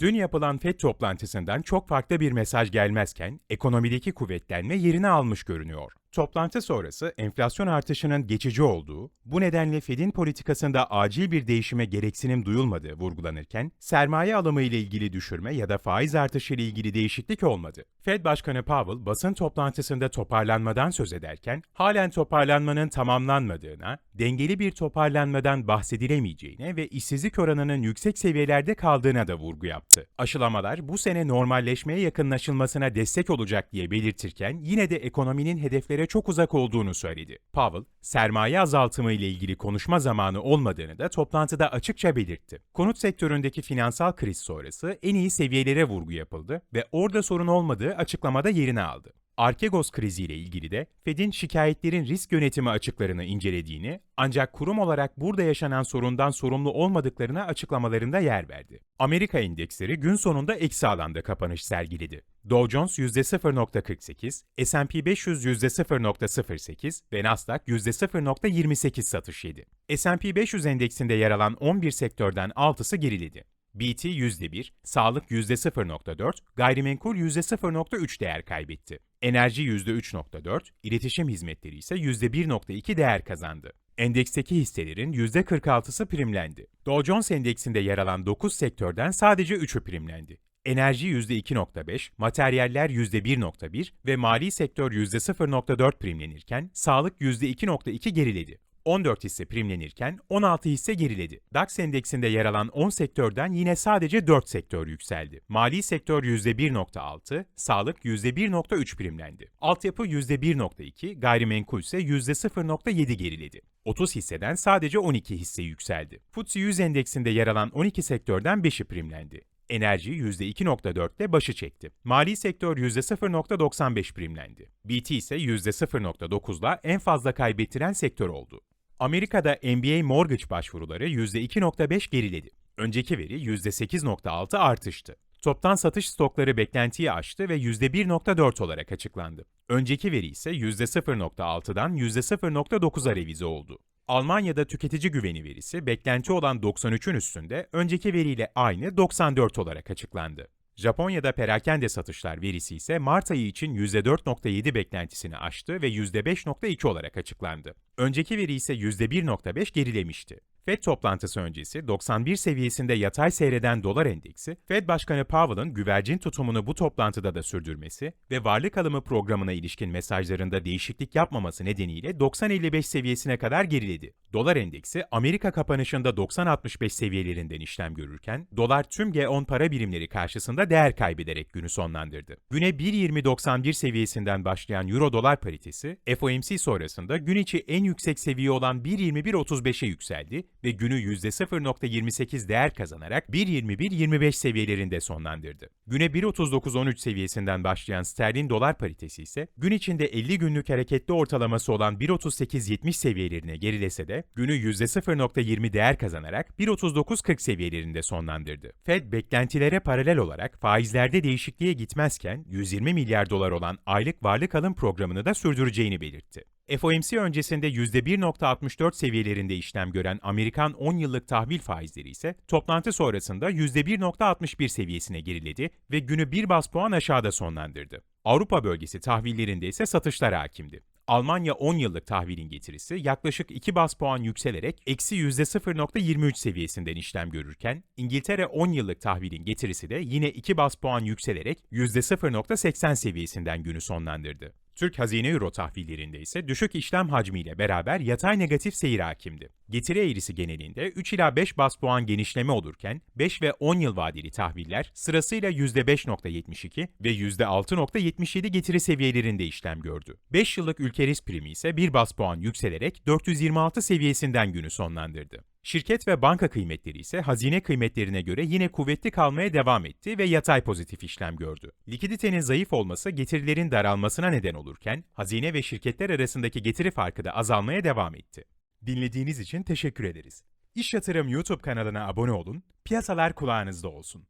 Dün yapılan FED toplantısından çok farklı bir mesaj gelmezken ekonomideki kuvvetlenme yerini almış görünüyor. Toplantı sonrası enflasyon artışının geçici olduğu, bu nedenle Fed'in politikasında acil bir değişime gereksinim duyulmadığı vurgulanırken, sermaye alımı ile ilgili düşürme ya da faiz artışı ile ilgili değişiklik olmadı. Fed Başkanı Powell basın toplantısında toparlanmadan söz ederken, halen toparlanmanın tamamlanmadığına, dengeli bir toparlanmadan bahsedilemeyeceğine ve işsizlik oranının yüksek seviyelerde kaldığına da vurgu yaptı. Aşılamalar bu sene normalleşmeye yakınlaşılmasına destek olacak diye belirtirken yine de ekonominin hedeflere çok uzak olduğunu söyledi. Powell, sermaye azaltımı ile ilgili konuşma zamanı olmadığını da toplantıda açıkça belirtti. Konut sektöründeki finansal kriz sonrası en iyi seviyelere vurgu yapıldı ve orada sorun olmadığı açıklamada yerini aldı. Archegos kriziyle ilgili de Fed'in şikayetlerin risk yönetimi açıklarını incelediğini ancak kurum olarak burada yaşanan sorundan sorumlu olmadıklarına açıklamalarında yer verdi. Amerika endeksleri gün sonunda eksi alanda kapanış sergiledi. Dow Jones %0.48, S&P 500 %0.08 ve Nasdaq %0.28 satış yedi. S&P 500 endeksinde yer alan 11 sektörden 6'sı geriledi. BT %1, sağlık %0.4, gayrimenkul %0.3 değer kaybetti. Enerji %3.4, iletişim hizmetleri ise %1.2 değer kazandı. Endeksteki hisselerin %46'sı primlendi. Dow Jones endeksinde yer alan 9 sektörden sadece 3'ü primlendi. Enerji %2.5, materyaller %1.1 ve mali sektör %0.4 primlenirken sağlık %2.2 geriledi. 14 hisse primlenirken 16 hisse geriledi. DAX endeksinde yer alan 10 sektörden yine sadece 4 sektör yükseldi. Mali sektör %1.6, sağlık %1.3 primlendi. Altyapı %1.2, gayrimenkul ise %0.7 geriledi. 30 hisseden sadece 12 hisse yükseldi. FTSE 100 endeksinde yer alan 12 sektörden 5'i primlendi. Enerji %2.4'te başı çekti. Mali sektör %0.95 primlendi. BT ise %0.9'la en fazla kaybettiren sektör oldu. Amerika'da NBA mortgage başvuruları %2.5 geriledi. Önceki veri %8.6 artıştı. Toptan satış stokları beklentiyi aştı ve %1.4 olarak açıklandı. Önceki veri ise %0.6'dan %0.9'a revize oldu. Almanya'da tüketici güveni verisi beklenti olan 93'ün üstünde önceki veriyle aynı 94 olarak açıklandı. Japonya'da perakende satışlar verisi ise Mart ayı için %4.7 beklentisini aştı ve %5.2 olarak açıklandı. Önceki veri ise %1.5 gerilemişti. Fed toplantısı öncesi 91 seviyesinde yatay seyreden dolar endeksi, Fed Başkanı Powell'ın güvercin tutumunu bu toplantıda da sürdürmesi ve varlık alımı programına ilişkin mesajlarında değişiklik yapmaması nedeniyle 90.55 seviyesine kadar geriledi. Dolar endeksi Amerika kapanışında 90.65 seviyelerinden işlem görürken, dolar tüm G10 para birimleri karşısında değer kaybederek günü sonlandırdı. Güne 1.20.91 seviyesinden başlayan Euro dolar paritesi, FOMC sonrasında gün içi en yüksek seviye olan 1.21.35'e yükseldi ve günü %0.28 değer kazanarak 1.21-25 seviyelerinde sonlandırdı. Güne 1.39-13 seviyesinden başlayan sterlin dolar paritesi ise gün içinde 50 günlük hareketli ortalaması olan 1.38-70 seviyelerine gerilese de günü %0.20 değer kazanarak 1.39-40 seviyelerinde sonlandırdı. Fed beklentilere paralel olarak faizlerde değişikliğe gitmezken 120 milyar dolar olan aylık varlık alım programını da sürdüreceğini belirtti. FOMC öncesinde %1.64 seviyelerinde işlem gören Amerikan 10 yıllık tahvil faizleri ise toplantı sonrasında %1.61 seviyesine geriledi ve günü bir bas puan aşağıda sonlandırdı. Avrupa bölgesi tahvillerinde ise satışlar hakimdi. Almanya 10 yıllık tahvilin getirisi yaklaşık 2 bas puan yükselerek eksi %0.23 seviyesinden işlem görürken, İngiltere 10 yıllık tahvilin getirisi de yine 2 bas puan yükselerek %0.80 seviyesinden günü sonlandırdı. Türk hazine euro tahvillerinde ise düşük işlem hacmiyle beraber yatay negatif seyir hakimdi. Getiri eğrisi genelinde 3 ila 5 bas puan genişleme olurken 5 ve 10 yıl vadeli tahviller sırasıyla %5.72 ve %6.77 getiri seviyelerinde işlem gördü. 5 yıllık ülke risk primi ise 1 bas puan yükselerek 426 seviyesinden günü sonlandırdı. Şirket ve banka kıymetleri ise hazine kıymetlerine göre yine kuvvetli kalmaya devam etti ve yatay pozitif işlem gördü. Likiditenin zayıf olması getirilerin daralmasına neden olurken hazine ve şirketler arasındaki getiri farkı da azalmaya devam etti. Dinlediğiniz için teşekkür ederiz. İş Yatırım YouTube kanalına abone olun, piyasalar kulağınızda olsun.